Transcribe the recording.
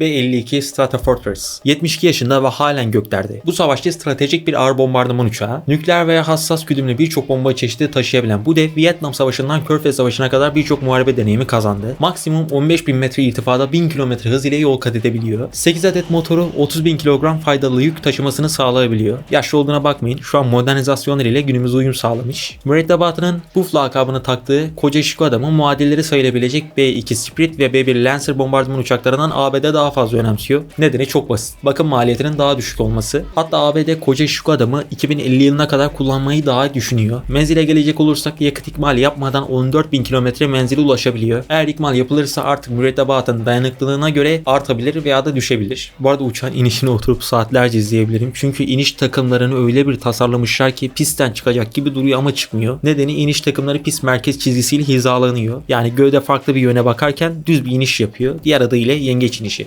B-52 Stratofortress. 72 yaşında ve halen göklerde. Bu savaşta stratejik bir ağır bombardıman uçağı, nükleer veya hassas güdümlü birçok bomba çeşidi taşıyabilen bu dev Vietnam Savaşı'ndan Körfez Savaşı'na kadar birçok muharebe deneyimi kazandı. Maksimum 15.000 metre irtifada 1000 km hız ile yol kat edebiliyor. 8 adet motoru 30.000 kilogram faydalı yük taşımasını sağlayabiliyor. Yaşlı olduğuna bakmayın şu an modernizasyonları ile günümüze uyum sağlamış. Mürettebatının Buff lakabını taktığı koca şık adamın muadilleri sayılabilecek B-2 Spirit ve B-1 Lancer bombardıman uçaklarından ABD daha fazla önemsiyor. Nedeni çok basit. Bakım maliyetinin daha düşük olması. Hatta ABD koca şık adamı 2050 yılına kadar kullanmayı daha düşünüyor. Menzile gelecek olursak yakıt ikmali yapmadan 14.000 kilometre menzile ulaşabiliyor. Eğer ikmal yapılırsa artık mürettebatın dayanıklılığına göre artabilir veya da düşebilir. Bu arada uçağın inişini oturup saatlerce izleyebilirim. Çünkü iniş takımlarını öyle bir tasarlamışlar ki pistten çıkacak gibi duruyor ama çıkmıyor. Nedeni iniş takımları pist merkez çizgisiyle hizalanıyor. Yani gövde farklı bir yöne bakarken düz bir iniş yapıyor. Diğer adıyla yengeç inişi.